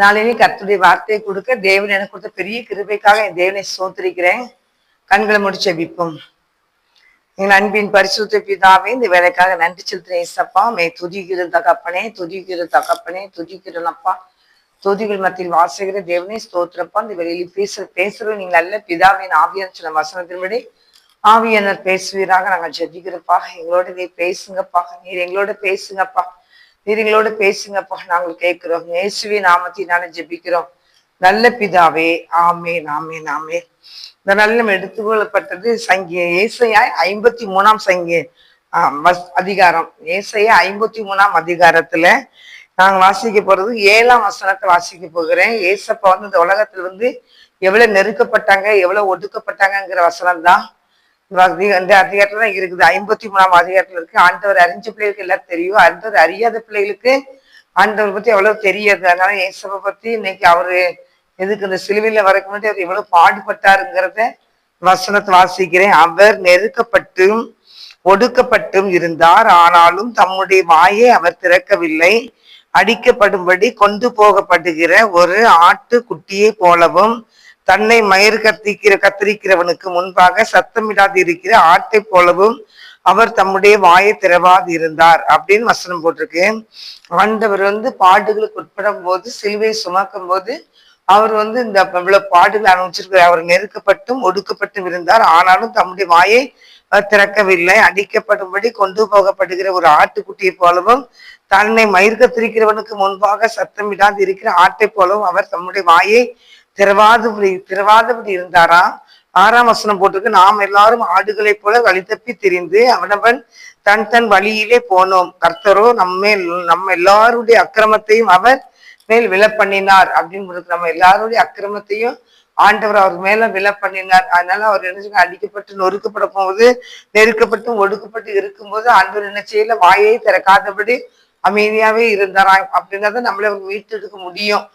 நாளிலே கர்த்தருடைய வார்த்தையை கொடுக்க தேவன் எனக்கு கொடுத்த பெரிய கிருபைக்காக என் தேவனை சோத்திருக்கிறேன் கண்களை முடிச்சு ஜெபிப்போம். எங்கள் அன்பின் பரிசுத்த பிதாவே இந்த வேலைக்காக நன்றி செலுத்துறேன் ஏசப்பா மே துதிக்கிற தகப்பனே துதிக்கிற தகப்பனே துதிக்கிறனப்பா துதிகள் மத்தியில் வாசிக்கிற தேவனே ஸ்தோத்திரப்பா. இந்த வேலையில் பேசுற பேசுற நீங்க நல்ல பிதாவின் ஆவியான சில வசனத்தின்படி ஆவியனர் பேசுவீராக நாங்கள் ஜெபிக்கிறப்பா எங்களோட நீ பேசுங்கப்பா. நீர் எங்களோட பேசுங்கப்பா. நீங்களோட பேசுங்கப்பா. நாங்கள் கேட்கிறோம். இயேசுவி நாமத்தினால ஜெபிக்கிறோம். நல்ல பிதாவே ஆமே நாமே நாமே இந்த நல்ல எடுத்துக்கொள்ளப்பட்டது சங்கிய ஏசையாய் ஐம்பத்தி மூணாம் சங்கிய ஆஹ் அதிகாரம். ஏசையா ஐம்பத்தி மூணாம் அதிகாரத்துல நாங்க வாசிக்க போறது ஏழாம் வசனத்தை வாசிக்க போகிறேன். ஏசப்பா வந்து இந்த உலகத்துல வந்து எவ்வளவு நெருக்கப்பட்டாங்க எவ்வளவு ஒடுக்கப்பட்டாங்கங்கிற வசனம் தான் இந்த அதிகாரத்துல தான் இருக்குது. ஐம்பத்தி மூணாம் அதிகாரத்துல இருக்கு. ஆண்டவர் அறிஞ்ச பிள்ளைகளுக்கு எல்லாம் தெரியும். ஆண்டவர் அறியாத பிள்ளைகளுக்கு ஆண்டவர் பத்தி எவ்வளவு தெரியாது. அதனால ஏசப்பை பத்தி இன்னைக்கு அவரு எதுக்கு இந்த சிலுவையில வரக்கு முன்னாடி அவர் எவ்வளவு பாடுபட்டாருங்கிறத வசனத்தை வாசிக்கிறேன். அவர் நெருக்கப்பட்டும் ஒடுக்கப்பட்டும் இருந்தார். ஆனாலும் தம்முடைய வாயை அவர் திறக்கவில்லை. அடிக்கப்படும்படி கொண்டு போகப்படுகிற ஒரு ஆட்டு குட்டியை போலவும் தன்னை மயிர் கத்திக்கிற கத்திரிக்கிறவனுக்கு முன்பாக சத்தமிடாது இருக்கிற ஆட்டை போலவும் அவர் தம்முடைய வாயை திறவாது இருந்தார் அப்படின்னு வசனம் போட்டிருக்கு. ஆண்டவர் வந்து பாடுகளுக்கு உட்படும் போது சிலுவை சுமக்கும் போது அவர் வந்து இந்த இவ்வளவு பாடுகள் அனுபவிச்சிருக்கிறார். அவர் நெருக்கப்பட்டும் ஒடுக்கப்பட்டும் இருந்தார். ஆனாலும் தம்முடைய வாயை திறக்கவில்லை. அடிக்கப்படும்படி கொண்டு போகப்படுகிற ஒரு ஆட்டுக்குட்டியை போலவும் தன்னை மயிர் கத்திரிக்கிறவனுக்கு முன்பாக சத்தமிடாது இருக்கிற ஆட்டை போலவும் அவர் தம்முடைய வாயை திறவாதபடி திறவாதபடி இருந்தாரா? ஆறாம் வசனம் போட்டிருக்கு நாம் எல்லாரும் ஆடுகளைப் போல வழி தப்பி திரிந்து அவனவன் தன் தன் வழியிலே போனோம். கர்த்தரோ நம்ம நம்ம எல்லாருடைய அக்கிரமத்தையும் அவர் மேல் விழ பண்ணினார். அப்படின்னு நம்ம எல்லாருடைய அக்கிரமத்தையும் ஆண்டவர் அவர் மேல விழ பண்ணினார். அதனால அவர் என்ன அடிக்கப்பட்டு நொறுக்கப்பட போகுது நெருக்கப்பட்டு ஒடுக்கப்பட்டு இருக்கும்போது ஆண்டவர் என்ன செய்யல? வாயை திறக்காதபடி அமைதியாவே இருந்தாராம் அப்படின்றத நம்மள மீட்டெடுக்க முடியும்.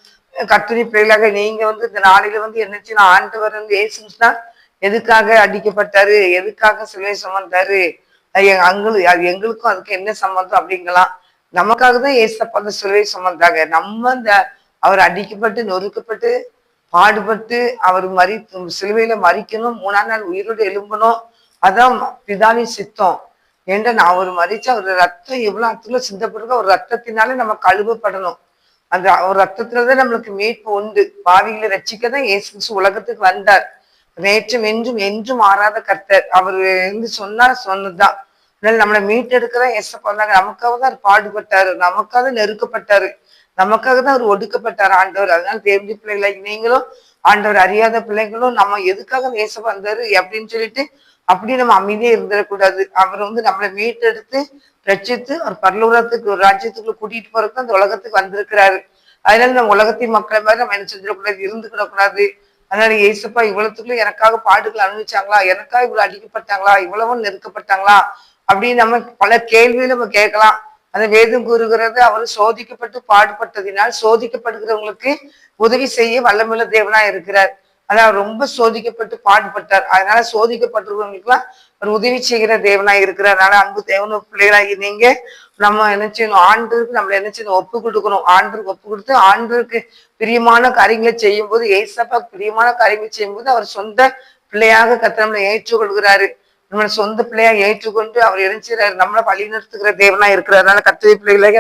கத்திரி பிள்ளைகளாக நீங்க வந்து இந்த நாளில வந்து என்னச்சுன்னா ஆண்டு ஆண்டவர் வந்து ஏசுனா எதுக்காக அடிக்கப்பட்டாரு? எதுக்காக சிலை சுமந்தாரு? அது அது எங்களுக்கும் அதுக்கு என்ன சம்மந்தம் அப்படிங்கலாம். நமக்காக தான் ஏசப்பா அந்த சிலுவை சுமந்தாங்க. நம்ம இந்த அவர் அடிக்கப்பட்டு நொறுக்கப்பட்டு பாடுபட்டு அவர் மறி சிலுவையில மறிக்கணும் மூணாம் நாள் உயிரோடு எழும்பணும். அதான் பிதாவின் சித்தம். ஏன்டா நான் அவர் மறிச்சு அவர் ரத்தம் எவ்வளவு அத்துல சிந்தப்பட்டிருக்கோ அவர் ரத்தத்தினாலே நம்ம கழுவப்படணும். அந்த அவர் ரத்தத்துலதான் நம்மளுக்கு மீட்பு உண்டு. பாவிகளை ரட்சிக்க தான் இயேசு உலகத்துக்கு வந்தார். நேற்றும் என்றும் என்றும் மாறாத கர்த்தர். அவர் வந்து சொன்னா சொன்னதுதான். அதனால நம்மளை மீட்டெடுக்கதான் ஏசப்பா வந்தாங்க. நமக்காக தான் அவர் பாடுபட்டாரு. நமக்காக தான் நெருக்கப்பட்டாரு. நமக்காக தான் அவர் ஒடுக்கப்பட்டார் ஆண்டவர். அதனால தேவடி பிள்ளைகளை நீங்களும் ஆண்டவர் அறியாத பிள்ளைங்களும் நம்ம எதுக்காக நேச வந்தாரு அப்படின்னு சொல்லிட்டு அப்படி நம்ம அமைதியே இருந்துடக்கூடாது. அவர் வந்து நம்மளை மீட்டெடுத்து ரட்சித்து ஒரு பரலூரத்துக்கு ஒரு ராஜ்யத்துக்குள்ள கூட்டிட்டு போறதுக்கு அந்த உலகத்துக்கு வந்திருக்கிறாரு. அதனால நம்ம உலகத்தின் மக்களை மாதிரி நம்ம என்ன செஞ்சிடக்கூடாது? இருந்துக்கிடக்கூடாது. அதனால ஏசப்பா இவ்வளவுக்குள்ள எனக்காக பாடுகள் அனுபவிச்சாங்களா? எனக்காக இவ்வளவு அடிக்கப்பட்டாங்களா? இவ்வளவும் நெருக்கப்பட்டாங்களா? அப்படின்னு நம்ம பல கேள்வியை நம்ம கேட்கலாம். அந்த வேதம் கூறுகிறது அவர் சோதிக்கப்பட்டு பாடுபட்டதினால் சோதிக்கப்படுகிறவங்களுக்கு உதவி செய்ய வல்லமுள்ள தேவனா இருக்கிறார். அதனால் அவர் ரொம்ப சோதிக்கப்பட்டு பாடுபட்டார். அதனால சோதிக்கப்பட்டிருக்கிறவங்களுக்குலாம் அவர் உதவி செய்கிற தேவனா இருக்கிறார். அதனால அன்பு தேவன பிள்ளைகளாகி நீங்க நம்ம என்ன செய்யணும்? ஆண்டுக்கு நம்மள என்ன செய்யணும்? ஒப்பு கொடுக்கணும். ஆண்டுக்கு ஒப்பு கொடுத்து ஆண்டுக்கு பிரியமான காரியங்களை செய்யும் போது ஏசப்பா பிரியமான காரியங்களை செய்யும் போது அவர் சொந்த பிள்ளையாக கத்த நம்மளை ஏற்றுக்கொள்கிறாரு. நம்மளை சொந்த பிள்ளையா ஏற்றுக்கொண்டு அவர் இறைஞ்சிறாரு நம்மளை வழி நிறுத்துகிற தேவனா இருக்கிறதுனால கத்திரி பிள்ளைகளாக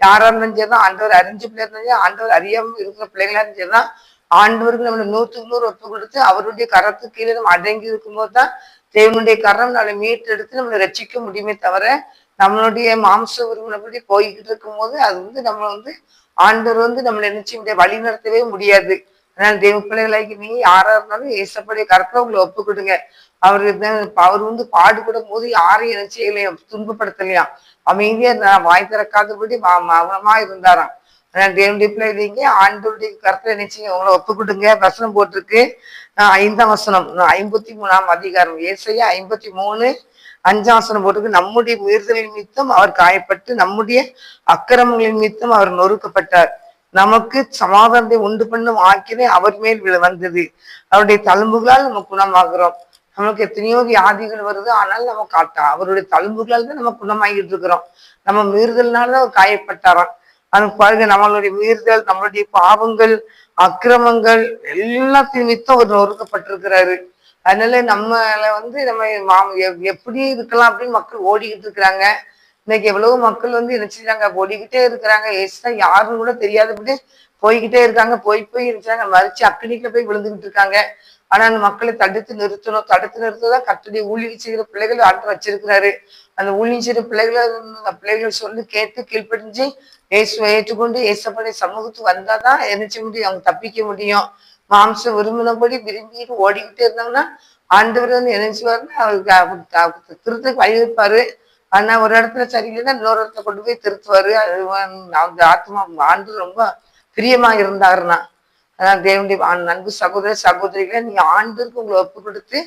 யாரா இருந்தாலும் சரிதான். ஆண்டவர் அறிஞ்ச பிள்ளையா இருந்தாலும் ஆண்டவர் அறியாம இருக்கிற பிள்ளைங்களா இருந்தாலும் சரிதான். ஆண்டவருக்கு நம்மளை நூற்றுக்கு நூறு ஒப்பு கொடுத்து அவருடைய கரத்துக்கு கீழே நம்ம அடங்கி இருக்கும்போது தான் தேவனுடைய கரம் நம்மளை மீட்டெடுத்து நம்மளை ரசிக்க முடியுமே தவிர நம்மளுடைய மாம்ச உருவனைப்படி போய்கிட்டு இருக்கும்போது அது வந்து நம்மளை வந்து ஆண்டவர் வந்து நம்மளை நினைச்சு வழி நடத்தவே முடியாது. அதனால தெய்வ பிள்ளைகளாக்கி நீங்க யாரா இருந்தாலும் ஏசப்படைய கரத்துல உங்களை ஒப்பு கொடுங்க அவர் அவர் வந்து பாடுபடும் போது யாரையும் என்ன இல்லையா துன்பப்படுத்தலையா? அமைதியா வாய் திறக்காதபடி ம- மௌனமா இருந்தாராம். அதனால தேவனுடைய பிள்ளைங்க ஆண்டவருடைய கருத்துல நினைச்சு உங்களை ஒப்பு கொடுங்க வசனம் போட்டிருக்கு. ஐந்தாம் வசனம் ஐம்பத்தி மூணாம் அதிகாரம். ஏசையா ஐம்பத்தி மூணு அஞ்சாம் வசனம் போட்டிருக்கு. நம்முடைய மீறுதலின் நிமித்தம் அவர் காயப்பட்டு நம்முடைய அக்கிரமங்களின் நிமித்தம் அவர் நொறுக்கப்பட்டார். நமக்கு சமாதானத்தை உண்டு பண்ணும் ஆக்கினை அவர் மேல் வந்தது. அவருடைய தழும்புகளால் நம்ம குணமாகிறோம். நமக்கு எத்தனையோ வியாதிகள் வருது ஆனால் நம்ம காட்டா அவருடைய தழும்புகளால் தான் நம்ம குணமாகிட்டு இருக்கிறோம். நம்ம மீறுதல்னால தான் அவர் காயப்பட்டாராம். அது பாருங்க நம்மளுடைய மீறுதல் நம்மளுடைய பாவங்கள் அக்கிரமங்கள் எல்லாத்தையும் மித்தம் அவர் நொறுக்கப்பட்டிருக்கிறாரு. அதனால நம்மள வந்து நம்ம மா- எப்- எப்படி இருக்கலாம் அப்படின்னு மக்கள் ஓடிக்கிட்டு இருக்கிறாங்க. இன்னைக்கு எவ்வளவு மக்கள் வந்து என்ன செய்றாங்க ஓடிக்கிட்டே இருக்கிறாங்க. ஏசுனா யாருன்னு கூட தெரியாதபடி போய்கிட்டே இருக்காங்க. போய் போய் இருக்கிறாங்க மறிச்சு அக்கடிக்குள்ள போய் விழுந்துகிட்டு இருக்காங்க. ஆனா அந்த மக்களை தடுத்து நிறுத்தணும். தடுத்து நிறுத்ததான் கட்டுடைய ஊழியர் செய்கிற பிள்ளைகள் ஆண்டு வச்சிருக்கிறாரு. அந்த ஊழியம் செய்கிற பிள்ளைகளை அந்த பிள்ளைகள் சொல்லி கேட்டு கீழ்ப்படிஞ்சு இயேசுவை ஏற்றுக்கொண்டு இயேசப்படைய சமூகத்துக்கு வந்தாதான் நினைச்ச முடியும்? அவங்க தப்பிக்க முடியும். மாம்சம் விரும்பினபடி விரும்பிட்டு ஓடிக்கிட்டே இருந்தாங்கன்னா ஆண்டவர் வந்து என்ன அவருக்கு அவருக்கு- அவருக்கு திருத்தக்கு வழி வைப்பாரு ஆனா ஒரு இடத்துல சரியில்லைன்னா இன்னொரு இடத்துல கொண்டு போய் திருத்துவாரு. அந்த ஆத்மா ஆண்டு ரொம்ப பிரியமா இருந்தாருன்னா அதான் தேவனுடைய நன்கு சகோதர சகோதரிகளை நீ ஆண்டுக்கு உங்களை ஒப்பு கொடுத்து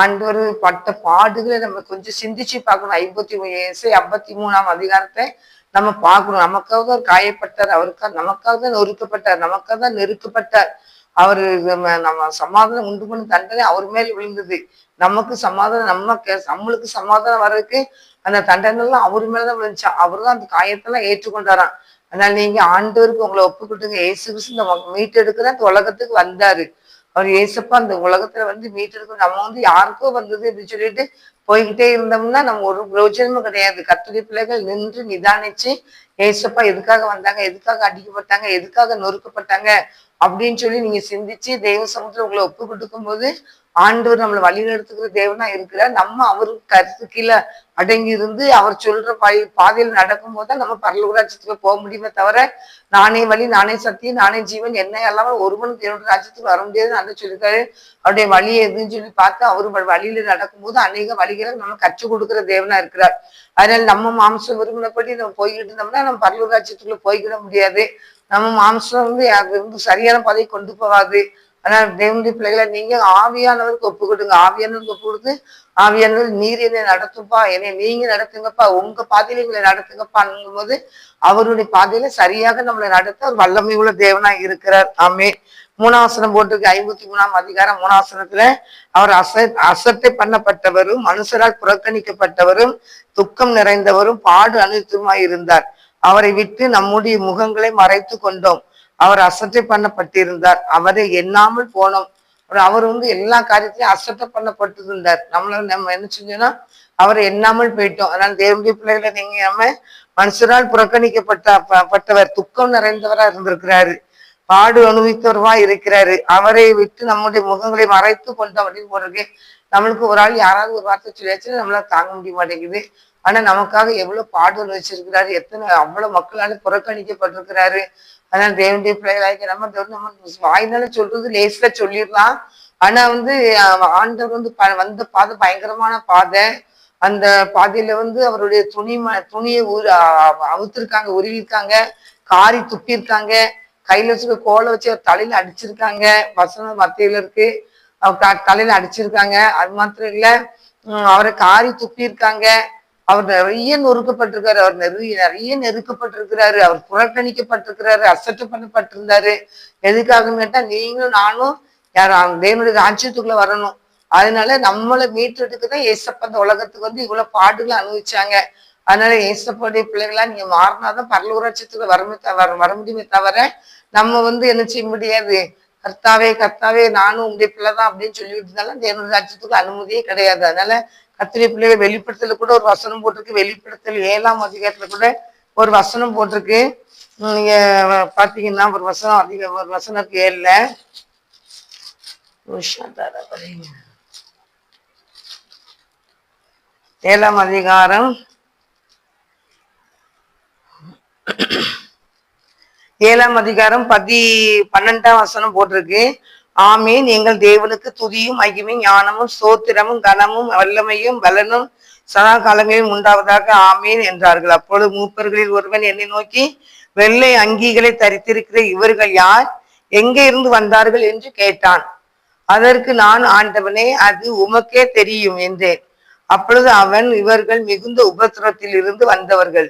ஆண்டவர் பட்ட பாடுகளை நம்ம கொஞ்சம் சிந்திச்சு பார்க்கணும். ஐம்பத்தி இசை ஐம்பத்தி மூணாம் அதிகாரத்தை நம்ம பார்க்கணும். நமக்காக தான் காயப்பட்டார். அவருக்காக நமக்காக தான் நொறுக்கப்பட்டார். நமக்காக தான் நெருக்கப்பட்டார். அவரு நம்ம நம்ம சமாதானம் உண்டு பண்ண தண்டனை அவர் மேல் விழுந்தது. நமக்கு சமாதானம் நம்ம நம்மளுக்கு சமாதானம் வர்றதுக்கு அந்த தண்டனைலாம் அவர் மேலதான் விழுந்துச்சா. அவர் தான் அந்த காயத்தெல்லாம் ஏற்றுக்கொண்டாராம். அதனால நீங்க ஆண்டவருக்கு உங்களை ஒப்புக்கிட்டுங்க ஏசு கிறிஸ்து இந்த உலக- மீட்டெடுக்கிற உலகத்துக்கு வந்தாரு. அவர் ஏசப்பா அந்த உலகத்துல வந்து மீட்டெடுக்க நம்ம வந்து யாருக்கோ வந்தது அப்படின்னு சொல்லிட்டு போய்கிட்டே இருந்தோம்னா நம்ம ஒரு பிரயோஜனமும் கிடையாது. கத்துடைய பிள்ளைகள் நின்று நிதானிச்சு ஏசப்பா எதுக்காக வந்தாங்க? எதுக்காக அடிக்கப்பட்டாங்க? எதுக்காக நொறுக்கப்பட்டாங்க? அப்படின்னு சொல்லி நீங்க சிந்திச்சு தெய்வ சமூகத்துல உங்களை ஒப்பு கொடுக்கும் போது ஆண்டவர் நம்மளை வழி நடத்துகிற தேவனா இருக்கிறார் நம்ம அவருக்கு கருத்து கீழே அடங்கி இருந்து அவர் சொல்ற பாய் பாதையில் நடக்கும் போது தான் நம்ம பரலூராட்சத்துக்கு போக முடியுமே தவிர நானே வழி நானே சத்தியம் நானே ஜீவன் என்ன இல்லாம ஒருவன் என்னோட ராஜ்யத்துக்கு வர முடியாதுன்னு அந்த சொல்லியிருக்காரு. அவருடைய வழி எதுன்னு சொல்லி பார்த்து அவர் வழியில நடக்கும்போது அநேக வழிகளை நம்ம கற்றுக் கொடுக்குற தேவனா இருக்கிறார். அதனால நம்ம மாம்சம் விரும்பினபடி நம்ம போய்கிட்டு இருந்தோம்னா நம்ம பரலூர் போய்கிட முடியாது. நம்ம மாம்சம் வந்து அது வந்து சரியான பாதையை கொண்டு போகாது. ஆனால் தேவனுடைய பிள்ளைகளை நீங்க ஆவியானவருக்கு ஒப்பு கொடுங்க ஆவியானவருக்கு ஒப்பு கொடுத்து ஆவியானவர் நீர் என்னை நடத்துப்பா என்னை நீங்க நடத்துங்கப்பா உங்க பாதையில எங்களை நடத்துங்கப்பாங்கும் போது அவருடைய பாதையில சரியாக நம்மளை நடத்த ஒரு வல்லமை உள்ள தேவனா இருக்கிறார். ஆமே மூணாசனம் போட்டிருக்கு ஐம்பத்தி மூணாம் அதிகாரம் மூணாசனத்துல அவர் அச அசட்டை பண்ணப்பட்டவரும் மனுஷரால் புறக்கணிக்கப்பட்டவரும் துக்கம் நிறைந்தவரும் பாடு அனுத்துமாய் இருந்தார். அவரை விட்டு நம்முடைய முகங்களை மறைத்து கொண்டோம். அவர் அசட்டை பண்ணப்பட்டிருந்தார். அவரை எண்ணாமல் போனோம். அவர் வந்து எல்லா காரியத்திலையும் அசட்டை பண்ணப்பட்டிருந்தார். நம்மள நம்ம என்ன செஞ்சோம்னா அவரை எண்ணாமல் போயிட்டோம். அதனால தேவனுடைய பிள்ளைகளை நீங்க நம்ம மனுஷரால் புறக்கணிக்கப்பட்ட பட்டவர் துக்கம் நிறைந்தவரா இருந்திருக்கிறாரு. பாடு அனுபவித்தவருமா இருக்கிறாரு. அவரை விட்டு நம்முடைய முகங்களை மறைத்து கொண்டோம் அப்படின்னு போறது நம்மளுக்கு ஒரு ஆள் யாராவது ஒரு வார்த்தை சொல்லியாச்சுன்னா நம்மளால தாங்க முடிய மாட்டேங்குது. ஆனா நமக்காக எவ்வளவு பாடு அனுபவிச்சிருக்கிறாரு. எத்தனை அவ்வளவு மக்களால புறக்கணிக்கப்பட்டிருக்கிறாரு. அதனால தேவனுடைய பிள்ளைகளாக நம்ம தேவன் நம்ம வாய்னால சொல்றது லேஸ்ல சொல்லிடலாம். ஆனா வந்து ஆண்டவர் வந்து ப- வந்த பாதை பயங்கரமான பாதை. அந்த பாதையில வந்து அவருடைய துணி ம- துணியை உரு அவுத்திருக்காங்க உருவிருக்காங்க. காரி துப்பியிருக்காங்க. கையில வச்சுக்க கோலை வச்சு அவர் தலையில அடிச்சிருக்காங்க. வசனம் மத்தியில இருக்கு. தலையில அடிச்சிருக்காங்க. அது மாத்திரம் இல்ல அவரை காரி துப்பியிருக்காங்க. அவர் நிறைய நொறுக்கப்பட்டிருக்காரு. அவர் நிறைய நிறைய நெருக்கப்பட்டிருக்கிறாரு. அவர் புறக்கணிக்கப்பட்டிருக்கிறாரு. அசட்டு பண்ணப்பட்டிருந்தாரு. எதுக்காகன்னு கேட்டா நீங்களும் நானும் யாரும் தேவனுடைய ராஜ்யத்துக்குள்ள வரணும். அதனால நம்மளை மீட்டெடுக்க தான் ஏசப்ப அந்த உலகத்துக்கு வந்து இவ்வளவு பாடுகளை அனுபவிச்சாங்க. அதனால ஏசப்படைய பிள்ளைகளா நீங்க மாறினாதான் பரலூராட்சத்துக்கு வரமே தவிர வர வர முடியுமே தவிர நம்ம வந்து என்ன செய்ய முடியாது? கர்த்தாவே கர்த்தாவே நானும் உங்களுடைய பிள்ளை தான் அப்படின்னு சொல்லிட்டு இருந்தாலும் தேவனுடைய ராஜ்யத்துக்கு அனுமதியே கிடையாது. அதனால கத்திரிய பிள்ளைகள் வெளிப்படுத்தல கூட ஒரு வசனம் போட்டிருக்கு. வெளிப்படுத்தல் ஏழாம் அதிகாரத்துல கூட ஒரு வசனம் போட்டிருக்கு. நீங்க பாத்தீங்கன்னா ஒரு வசனம் அதிக ஒரு வசனம் இருக்கு. ஏழுல. ஏழாம் அதிகாரம். ஏழாம் அதிகாரம் பதி பன்னெண்டாம் வசனம் போட்டிருக்கு. ஆமீன். எங்கள் தேவனுக்கு துதியும் மகிமையும் ஞானமும் சோத்திரமும் கனமும் வல்லமையும் பலனும் சதாகாலங்களிலும் உண்டாவதாக ஆமீன் என்றார்கள். அப்பொழுது மூப்பர்களில் ஒருவன் என்னை நோக்கி வெள்ளை அங்கிகளை தரித்திருக்கிற இவர்கள் யார்? எங்கே இருந்து வந்தார்கள்? என்று கேட்டான். அதற்கு நான் ஆண்டவனே அது உமக்கே தெரியும் என்றேன். அப்பொழுது அவன் இவர்கள் மிகுந்த உபத்திரத்தில் இருந்து வந்தவர்கள்.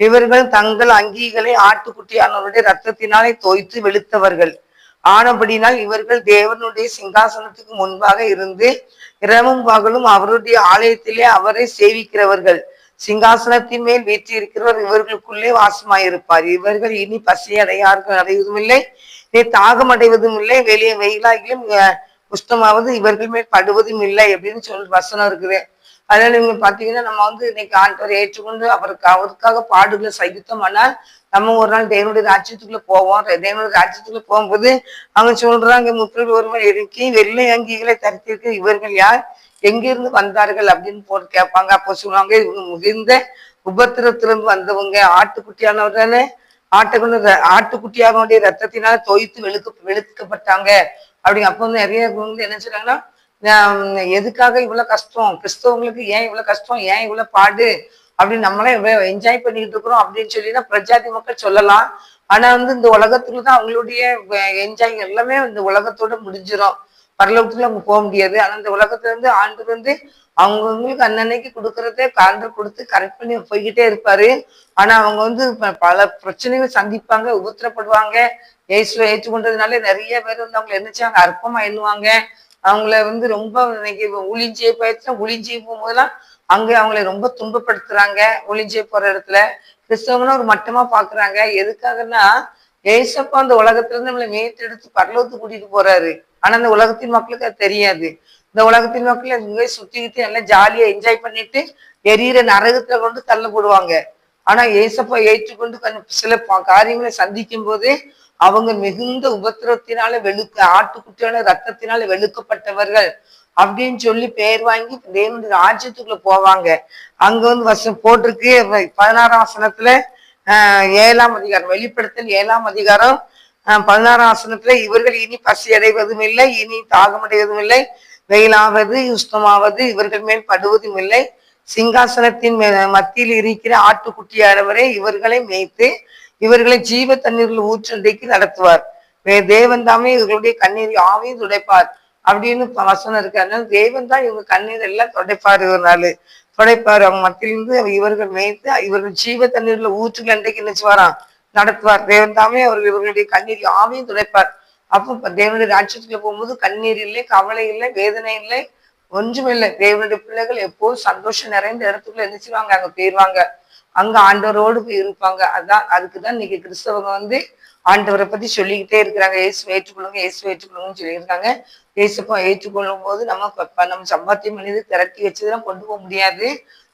இவர்கள் தங்கள் அங்கிகளை ஆட்டுக்குட்டியானவருடைய ரத்தத்தினாலே தோய்த்து வெளுத்தவர்கள். ஆனபடினால் இவர்கள் தேவனுடைய சிங்காசனத்துக்கு முன்பாக இருந்து இரவும் பகலும் அவருடைய ஆலயத்திலே அவரை சேவிக்கிறவர்கள். சிங்காசனத்தின் மேல் வீற்றிருக்கிறவர் இவர்களுக்குள்ளே வாசமாயிருப்பார். இவர்கள் இனி பசி அடையார்கள் அடைவதும் இல்லை நீ தாகம் அடைவதும் இல்லை வெளியே வெயிலாகிலும் அஹ், இவர்கள் மேல் படுவதும் இல்லை அப்படின்னு சொல்லி வசனம் இருக்குது. அதனால இவங்க பாத்தீங்கன்னா நம்ம வந்து இன்னைக்கு ஆண்டவரை ஏற்றுக்கொண்டு அவருக்கு அவருக்காக பாடுகளை சகித்தோம்னால் நம்ம ஒரு நாள் தேவனுடைய ராஜ்யத்துக்குள்ள போவோம். தேவனுடைய ராஜ்யத்துக்குள்ள போகும்போது அவங்க சொல்றாங்க முப்பது ஒருவர் இருக்கி வெள்ளை அங்கிகளை தரித்திருக்கு இவர்கள் யார்? எங்கிருந்து வந்தார்கள்? அப்படின்னு போட்டு கேட்பாங்க. அப்போ சொல்லுவாங்க இவங்க மிகுந்த உபத்திரத்திலிருந்து வந்தவங்க. ஆட்டுக்குட்டியானவர் தானே. ஆட்டுக்குள்ள ஆட்டுக்குட்டியானுடைய ரத்தத்தினால தொய்த்து வெளுக்க வெளுக்கப்பட்டாங்க. அப்படி அப்போ வந்து நிறைய வந்து என்ன சொல்றாங்கன்னா எதுக்காக இவ்வளவு கஷ்டம்? கிறிஸ்தவங்களுக்கு ஏன் இவ்வளவு கஷ்டம்? ஏன் இவ்வளவு பாடு? அப்படின்னு நம்மளே என்ஜாய் பண்ணிக்கிட்டு இருக்கிறோம் அப்படின்னு சொல்லி தான் பிரஜாதி மக்கள் சொல்லலாம். ஆனா வந்து இந்த உலகத்துல தான் அவங்களுடைய என்ஜாய் எல்லாமே இந்த உலகத்தோட முடிஞ்சிடும் பரலோகத்துல அவங்க போக முடியாது. ஆனா இந்த உலகத்துல இருந்து ஆண்டு வந்து அவங்கவுங்களுக்கு அன்னன்னைக்கு கொடுக்கறதே காண்டர் கொடுத்து கரெக்ட் பண்ணி போய்கிட்டே இருப்பாரு. ஆனா அவங்க வந்து பல பிரச்சனைகள் சந்திப்பாங்க உபத்திரப்படுவாங்க. இயேசுவை ஏற்றுக்கொண்டதுனால நிறைய பேர் வந்து அவங்களை என்னச்சாங்க அற்பமா எண்ணுவாங்க. அவங்கள வந்து ரொம்ப இன்னைக்கு ஊழிஞ்சியை போயிடுச்சுன்னா ஊழிஞ்சியை போகும்போதெல்லாம் அங்க அவங்களை ரொம்ப துன்பப்படுத்துறாங்க. ஒளிஞ்சே போற இடத்துல கிறிஸ்தவங்கன்னு ஒரு மட்டமா பாக்குறாங்க. எதுக்காகன்னா ஏசப்பா அந்த உலகத்துல இருந்து நம்மளை மீட்டெடுத்து பரலோகத்துக்கு கூட்டிட்டு போறாரு. ஆனா அந்த உலகத்தின் மக்களுக்கு அது தெரியாது. இந்த உலகத்தின் மக்கள் அங்கே சுத்திக்கிட்டு எல்லாம் ஜாலியா என்ஜாய் பண்ணிட்டு எரியிற நரகத்துல கொண்டு தள்ள போடுவாங்க. ஆனா ஏசப்பா ஏற்றுக்கொண்டு கொஞ்சம் சில காரியங்களை சந்திக்கும் போது அவங்க மிகுந்த உபத்திரத்தினால வெளுக்க ஆட்டுக்குட்டியான ரத்தத்தினால வெளுக்கப்பட்டவர்கள் அப்படின்னு சொல்லி பெயர் வாங்கி தேவனுடைய ராஜ்யத்துக்குள்ள போவாங்க. அங்க வந்து வசம் போட்டிருக்கு. பதினாறாம் வசனத்துல ஆஹ் ஏழாம் அதிகாரம் வெளிப்படுத்தல் ஏழாம் அதிகாரம் ஆஹ் பதினாறாம் வசனத்துல இவர்கள் இனி பசி அடைவதும் இல்லை இனி தாகம் அடைவதும் இல்லை வெயிலாவது உஷ்ணமாவது இவர்கள் மேல் படுவதும் இல்லை. சிங்காசனத்தின் மே- மத்தியில் இருக்கிற ஆட்டுக்குட்டியானவரை இவர்களை மேய்த்து இவர்களை ஜீவ தண்ணீர்கள் ஊற்றண்டைக்கு நடத்துவார். தேவன் தாமே இவர்களுடைய கண்ணீர் ஆவையும் துடைப்பார். அப்படின்னு வசனம் இருக்கு. அதனால தேவன் தான் இவங்க கண்ணீர் எல்லாம் துடைப்பார் இவர்னால நாள். துடைப்பார். அவங்க மத்தியிலிருந்து இவர்கள் மேய்த்து இவர்கள் ஜீவ தண்ணீர்ல ஊற்றுகள் அன்றைக்கு நினைச்சுவாராம் நடத்துவார். தேவன் தாமே அவர்கள் இவர்களுடைய கண்ணீர் ஆவையும் துடைப்பார். அப்போ தேவனுடைய ராட்சத்துக்குள்ள போகும்போது கண்ணீர் இல்லை கவலை இல்லை வேதனை இல்லை ஒன்றுமில்லை தேவனுடைய பிள்ளைகள் எப்போதும் சந்தோஷம் நிறைந்த இடத்துக்குள்ள நினைச்சுவாங்க அங்க போயிருவாங்க. அங்க ஆண்டவரோடு போய் இருப்பாங்க. அதான் அதுக்குதான் இன்னைக்கு கிறிஸ்தவங்க வந்து ஆண்டவரை பத்தி சொல்லிக்கிட்டே இருக்கிறாங்க. ஏசு ஏற்றுக்கொள்ளுங்க இயேசு ஏற்றுக்கொள்ளுங்கன்னு சொல்லியிருக்காங்க. ஏசுப்பா ஏற்றுக்கொள்ளும் போது நம்ம நம்ம சம்பாத்தியம் பண்ணி திரட்டி வச்சதெல்லாம் கொண்டு போக முடியாது.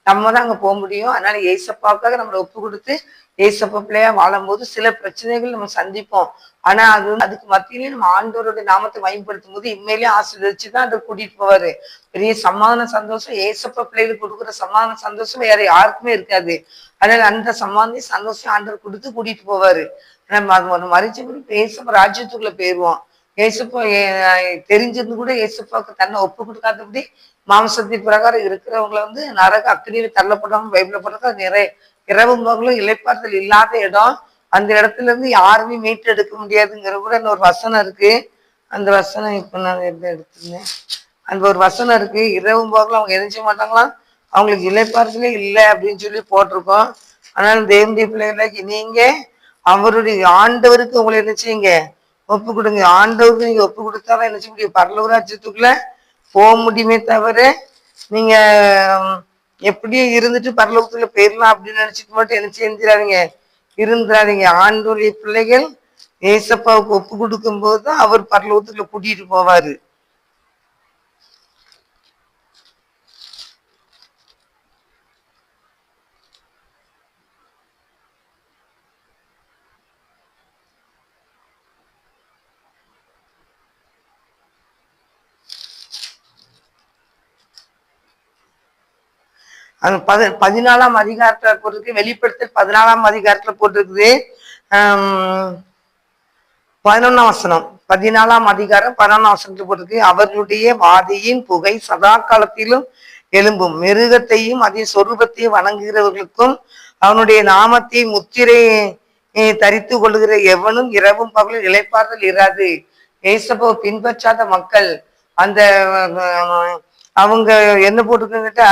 நம்ம தான் அங்க போக முடியும். அதனால ஏசப்பாவுக்காக நம்மளை ஒப்பு கொடுத்து ஏசப்பா பிள்ளையா வாழும்போது சில பிரச்சனைகள் நம்ம சந்திப்போம். ஆனா அது அதுக்கு மத்தியிலேயே நம்ம ஆண்டவருடைய நாமத்தை பயன்படுத்தும் போது உண்மையிலேயே ஆசீர்வதிச்சு தான் அதை கூட்டிட்டு போவாரு. பெரிய சமாதான சந்தோஷம் ஏசப்பா பிள்ளைகளுக்கு கொடுக்குற சமாதான சந்தோஷம் வேற யாருக்குமே இருக்காது. அதனால அந்த சமாதான சந்தோஷம் ஆண்டவர் கொடுத்து கூட்டிட்டு போவாரு. நம்ம அது ஒரு மறிச்சு கூட ராஜ்யத்துக்குள்ள போயிருவோம். ஏசப்பா தெரிஞ்சிருந்து கூட ஏசப்பாவுக்கு தன்னை ஒப்பு கொடுக்காதபடி மாம்சத்தின் பிரகாரம் இருக்கிறவங்கள வந்து நரக அக்கினியில தள்ளப்படுவாங்க பைபிள போடுறாங்க நிறைய இரவு மகளும் இலைப்பாறுதல் இல்லாத இடம். அந்த இடத்துல இருந்து யாருமே மீட்டு எடுக்க முடியாதுங்கிற கூட இன்னொரு வசனம் இருக்கு. அந்த வசனம் இப்ப நான் எந்த எடுத்திருந்தேன். அந்த ஒரு வசனம் இருக்கு. இரவு போகல அவங்க எரிஞ்ச மாட்டாங்களாம். அவங்களுக்கு இலைப்பாரத்திலே இல்லை அப்படின்னு சொல்லி போட்டிருக்கோம். ஆனால் தேவனுடைய பிள்ளைகளுக்கு நீங்க அவருடைய ஆண்டவருக்கு உங்களை என்ன செய்யுங்க? ஒப்பு கொடுங்க. ஆண்டவருக்கு நீங்க ஒப்பு கொடுத்தாதான் என்ன செய்ய முடியும்? பரலவராஜ்யத்துக்குள்ள போக முடியுமே தவிர நீங்க எப்படியும் இருந்துட்டு பரலோகத்துல போயிடலாம் அப்படின்னு நினைச்சிட்டு மட்டும் என்ன செஞ்சிடாதீங்க இருந்துடாதீங்க. ஆண்டோடைய பிள்ளைகள் ஏசப்பாவுக்கு ஒப்பு கொடுக்கும் போது தான் அவர் பரலோகத்துல கூட்டிட்டு போவாரு. அது பதி பதினாலாம் அதிகாரத்தில் போட்டிருக்கு வெளிப்படுத்தல் பதினாலாம் அதிகாரத்தில் போட்டிருக்குது. பதினொன்னாம் வசனம். பதினாலாம் அதிகாரம் பதினொன்னாம் வசனத்தில் போட்டிருக்கு. அவர்களுடைய வாதியின் புகை சதா காலத்திலும் எழும்பும். மிருகத்தையும் அதன் சொரூபத்தையும் வணங்குகிறவர்களுக்கும் அவனுடைய நாமத்தை முத்திரை தரித்து கொள்ளுகிற எவனும் இரவும் பகலும் இழைப்பார்கள் இராது. ஏசப்போ பின்பற்றாத மக்கள் அந்த அவங்க என்ன போட்டிருக்குங்கிட்டா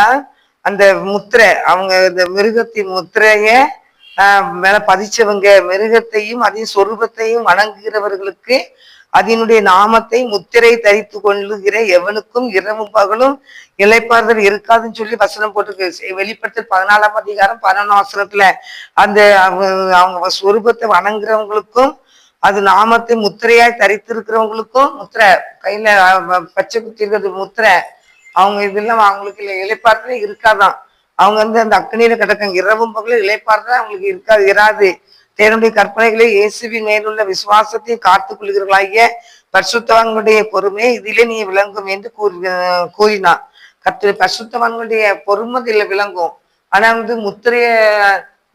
அந்த முத்திரை அவங்க இந்த மிருகத்தின் முத்திரைய மேல பதிச்சவங்க மிருகத்தையும் அதன் சொரூபத்தையும் வணங்குகிறவர்களுக்கு அதனுடைய நாமத்தை முத்திரை தரித்து கொள்ளுகிற எவனுக்கும் இரவும் பகலும் இலைப்பாறுதல் இருக்காதுன்னு சொல்லி வசனம் போட்டிருக்கு. வெளிப்படுத்தல் பதினாலாம் அதிகாரம் பதினொன்றாம் வசனத்துல அந்த அவங்க அவங்க சொரூபத்தை வணங்குறவங்களுக்கும் அது நாமத்தை முத்திரையாய் தரித்திருக்கிறவங்களுக்கும் முத்திரை கையில பச்சை குத்தி இருக்கிறது முத்திரை அவங்க இதெல்லாம் அவங்களுக்கு இல்லை இலைப்பாறுதலே இருக்காதான். அவங்க வந்து அந்த அக்னியில கிடக்காங்க இரவும் பகலும் இலைப்பாறுதல் அவங்களுக்கு இருக்காது இராது. தேவனுடைய கற்பனைகளை இயேசுவின் மேலுள்ள விசுவாசத்தை காத்து கொள்கிறவர்களாகிய பரிசுத்தவான்களுடைய பொறுமை இதிலே நீ விளங்கும் என்று கூறி கூறினான். கர்த்தர் பரிசுத்தவான்களுடைய பொறுமை இதில் விளங்கும். ஆனா வந்து முத்திரைய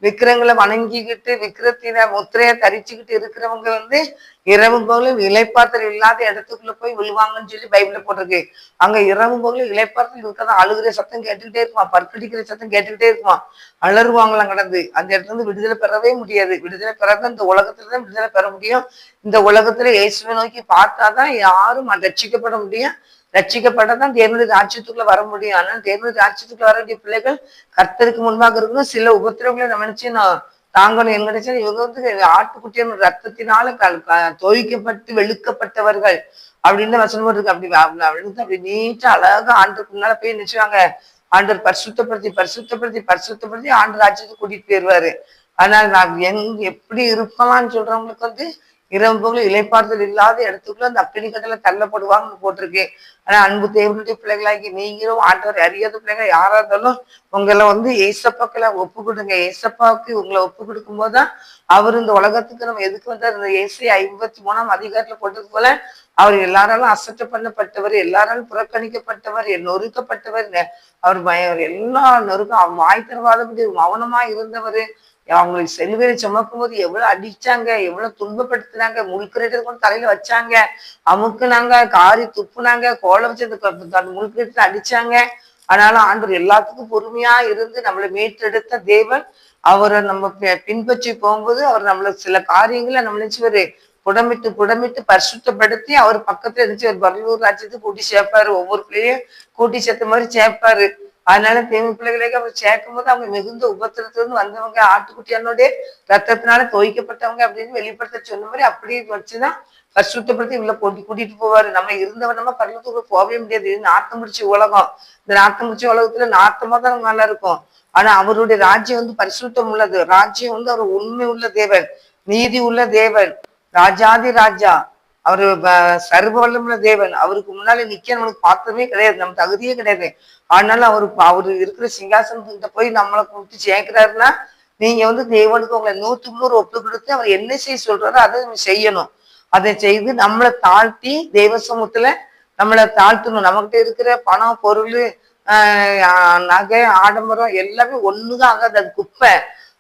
விக்கிரங்களை வணங்கிக்கிட்டு விக்கிரத்தின முத்திரையை தரிச்சுக்கிட்டு இருக்கிறவங்க வந்து இரவு பகலும் இலைப்பாத்தல் இல்லாத இடத்துக்குள்ள போய் விழுவாங்கன்னு சொல்லி பைபிள்ல போட்டிருக்கு. அங்க இரவு பகலும் இலைப்பாத்தல் இருக்காதான் அழுகிற சத்தம் கேட்டுக்கிட்டே இருக்குமா? பற்கடிக்கிற சத்தம் கேட்டுக்கிட்டே இருக்குமா? அலறுவாங்களாம் கடந்து. அந்த இடத்துல இருந்து விடுதலை பெறவே முடியாது. விடுதலை பெறதான் இந்த உலகத்துல தான் விடுதலை பெற முடியும். இந்த உலகத்துல இயேசுவை நோக்கி பார்த்தாதான் யாரும் ரட்சிக்கப்பட முடியும். ரட்சிக்கப்பட்டதான் தேவனுடைய ராஜ்யத்துக்குள்ள வர முடியும். ஆனால் தேவனுடைய ராஜ்யத்துக்குள்ள வர வேண்டிய பிள்ளைகள் கர்த்தருக்கு முன்பாக இருக்கணும். சில உபத்திரவங்களை நம்ம நினைச்சு நான் தாங்கணும். என்ன நினைச்சா இவங்க வந்து ஆட்டுக்குட்டியான ரத்தத்தினால க- தோய்க்கப்பட்டு வெளுக்கப்பட்டவர்கள் அப்படின்னு வசனம் இருக்கு. அப்படி அப்படின்னு அப்படி அப்படி நீட்டா அழகா ஆண்டுக்கு முன்னால போய் நினைச்சுவாங்க. ஆண்டர் பரிசுத்தப்படுத்தி பரிசுத்தப்படுத்தி பரிசுத்தப்படுத்தி ஆண்டு ராஜ்யத்துக்கு கூட்டிட்டு போயிருவாரு. ஆனால் நான் எங் எப்படி இருப்பலாம்னு சொல்றவங்களுக்கு வந்து இரவு பகலும் இலைப்பாறுதல் இல்லாத இடத்துக்குள்ள அந்த அக்கினி கட்டல தள்ளப்படுவாங்கன்னு போட்டிருக்கு. ஆனா அன்பு தேவனுடைய பிள்ளைகளாகி நீங்களும் ஆண்டவர் அறியாத பிள்ளைங்க யாரா இருந்தாலும் உங்களை வந்து ஏசப்பாக்களை ஒப்பு கொடுங்க ஏசப்பாவுக்கு உங்களை ஒப்பு கொடுக்கும் போதுதான் அவர் இந்த உலகத்துக்கு நம்ம எதுக்கு வந்தார்? இந்த ஏசி ஐம்பத்தி மூணாம் அதிகாரத்துல போட்டது போல அவர் எல்லாராலும் அசட்டை பண்ணப்பட்டவர் எல்லாராலும் புறக்கணிக்கப்பட்டவர் நொறுக்கப்பட்டவர் அவர் பயவர் எல்லா நொறுக்கும் அவன் வாய் தரவாதபடி மௌனமா இருந்தவர். அவங்களுக்கு செல்வரை சுமக்கும் போது எவ்வளவு அடிச்சாங்க எவ்வளவு துன்பப்படுத்தினாங்க முள்கிரீட்டை கொண்டு தலையில வச்சாங்க அமுக்குனாங்க காரி துப்புனாங்க கோலம் வச்சது அந்த அடிச்சாங்க. ஆனாலும் ஆண்டவர் எல்லாத்துக்கும் பொறுமையா இருந்து நம்மளை மீட்டெடுத்த தேவன். அவரை நம்ம பின்பற்றி போகும்போது அவர் நம்மள சில காரியங்களை நம்ம நினைச்சுவாரு புடமிட்டு புடமிட்டு பரிசுத்தப்படுத்தி அவர் பக்கத்துல இருந்துச்சு. ஒரு பரலூர் ராஜ்யத்துக்கு கூட்டி சேர்ப்பாரு. ஒவ்வொரு பிள்ளையும் கூட்டி சேர்த்த மாதிரி சேர்ப்பாரு. அதனால தேவ பிள்ளைகளுக்கு அவர் சேர்க்கும் போது அவங்க மிகுந்த உபத்திரத்திலிருந்து வந்தவங்க ஆட்டுக்குட்டியானோட ரத்தத்தினால துவைக்கப்பட்டவங்க அப்படின்னு வெளிப்படுத்த சொன்ன மாதிரி அப்படியே வச்சுதான் பரிசுத்தப்படுத்தி உள்ள கூட்டி கூட்டிட்டு போவாரு. நம்ம இருந்தவன் நம்ம பரலத்துக்கு போகவே முடியாது. இது நாத்தம் முடிச்ச உலகம். இந்த நாத்தம் முடிச்ச உலகத்துல நாத்தமா தான் நல்லா இருக்கும். ஆனா அவருடைய ராஜ்யம் வந்து பரிசுத்தம் உள்ளது. ராஜ்யம் வந்து அவர் உண்மை உள்ள தேவன். நீதி உள்ள தேவன். ராஜாதி ராஜா. அவரு சர்வ வல்லமுள்ள தேவன். அவருக்கு முன்னால நிக்க நம்மளுக்கு பார்த்ததுமே கிடையாது. நம்ம தகுதியே கிடையாது. ஆனாலும் அவரு அவரு இருக்கிற சிங்காசனத்துக்கிட்ட போய் நம்மளை கூப்பிட்டு சேர்க்கிறாருன்னா நீங்க வந்து தேவனுக்கு உங்களை நூற்றுக்கு நூறு ஒப்பு கொடுத்து அவர் என்ன செய்ய சொல்றாரோ அதை நம்ம செய்யணும். அதை செய்து நம்மளை தாழ்த்தி தெய்வ சமூகத்துல நம்மளை தாழ்த்தணும். நம்மகிட்ட இருக்கிற பணம் பொருள் ஆஹ் நகை ஆடம்பரம் எல்லாமே ஒண்ணுதான் ஆகாது. அது குப்பை.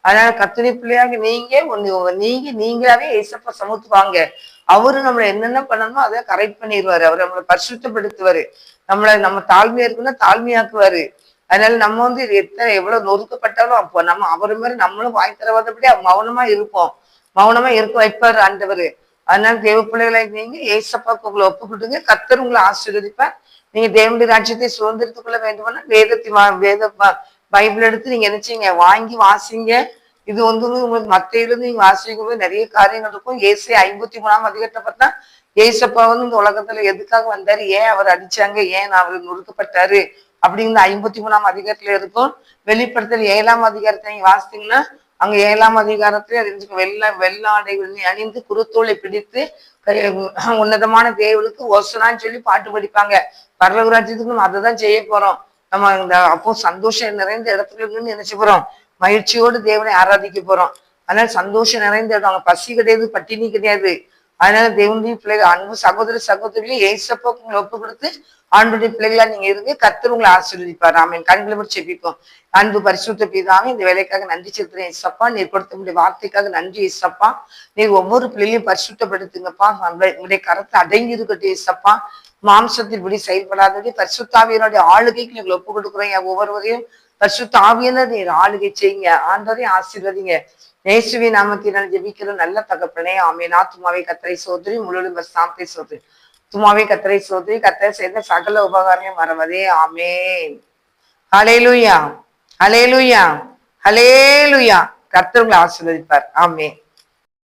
அதனால கத்திரி பிள்ளையாக நீங்க ஒண்ணு நீங்க நீங்களாவே ஏசப்பா சமத்துவாங்க. அவரு நம்மளை என்னென்ன பண்ணணுமோ அதை கரெக்ட் பண்ணிடுவாரு அவர் நம்மளை பரிசுத்தப்படுத்துவாரு. நம்மளை நம்ம தாழ்மையா இருக்குன்னா தாழ்மையாக்குவாரு. அதனால நம்ம வந்து இது எத்தனை எவ்வளவு நொறுக்கப்பட்டாலும் அப்போ நம்ம அவர் மாதிரி நம்மளும் வாய் தரவாதபடி மௌனமா இருப்போம். மௌனமா இருக்க வைப்பாரு ஆண்டவர். அதனால தேவ பிள்ளைகளை நீங்க ஏசப்பாக்கு உங்களை ஒப்பு கொடுங்க. கத்தர் உங்களை ஆசீர்வதிப்பார். நீங்க தேவனுடைய ராஜ்யத்தை சுதந்திரத்துக்குள்ள வேண்டுமானா வேதத்தை வேத பைபிள் எடுத்து நீங்க நினைச்சீங்க வாங்கி வாசிங்க. இது வந்து உங்களுக்கு மத்தையில இருந்து நீங்க வாசிக்கும் போது நிறைய காரியங்கள் இருக்கும். ஏசி ஐம்பத்தி மூணாம் அதிகாரத்தை பார்த்தா ஏசப்பா வந்து இந்த உலகத்துல எதுக்காக வந்தாரு? ஏன் அவர் அடிச்சாங்க? ஏன் அவர் நொறுக்கப்பட்டாரு? அப்படிங்கிற ஐம்பத்தி மூணாம் அதிகாரத்துல இருக்கும். வெளிப்படுத்தல் ஏழாம் அதிகாரத்தை நீங்க வாசித்தீங்கன்னா அங்க ஏழாம் அதிகாரத்துல இருந்துச்சு வெள்ள வெள்ளாடைகள் அணிந்து குருத்தோலை பிடித்து உன்னதமான தேவனுக்கு ஒசனான்னு சொல்லி பாட்டு படிப்பாங்க. பரலகுராஜ்யத்துக்கு நம்ம அதை தான் செய்ய போறோம். நம்ம இந்த அப்போ சந்தோஷம் நிறைந்த இடத்துல இருந்து நினைச்சு போறோம். மகிழ்ச்சியோடு தேவனை ஆராதிக்க போறோம். அதனால சந்தோஷம் நிறைந்த இடம். அங்க பசி கிடையாது பட்டினி கிடையாது. அதனால தேவனுடைய பிள்ளைகள் அன்பு சகோதர சகோதரிகளை ஏசப்போக்கு ஒப்பு கொடுத்து ஆண்டுடைய பிள்ளைகளா நீங்க இருந்து கத்தர் உங்களை ஆசீர்வதிப்பார். ஆமென். கண்களை முடிச்சு செபிப்போம். அன்பு பரிசுத்த பிதாவே இந்த வேலைக்காக நன்றி செலுத்துறேன் இசப்பா நீர் கொடுத்த உடைய வார்த்தைக்காக நன்றி இசப்பா நீர் ஒவ்வொரு பிள்ளைகளையும் பரிசுத்தப்படுத்துங்கப்பா. உங்களுடைய கரத்தை அடங்கி இருக்கட்டும் இசப்பா மாம்சத்தில் இப்படி செயல்படாதபடி பரிசுத்தாவியனுடைய ஆளுகைக்கு நீங்கள் ஒப்பு கொடுக்குறீங்க ஒவ்வொருவரையும் பரிசுத்த ஆவியனர் நீர் ஆளுகை செய்யுங்க. ஆண்டவரையும் ஆசீர்வதிங்க. நேசுவி நாமத்தினால் ஜெபிக்கிற நல்ல தகப்பனே. ஆமே நாத்துமாவை கத்தரை சோதரி முழுவதும் சாந்தை சோதரி. சும்மாவே கத்தரை சோதரி கத்தரை சேர்ந்த சகல உபகாரமே மறவதே ஆமேன். அலேலுயா அலேலுயா அலேலுயா கர்த்தர் உங்களை ஆசீர்வதிப்பார். ஆமேன்.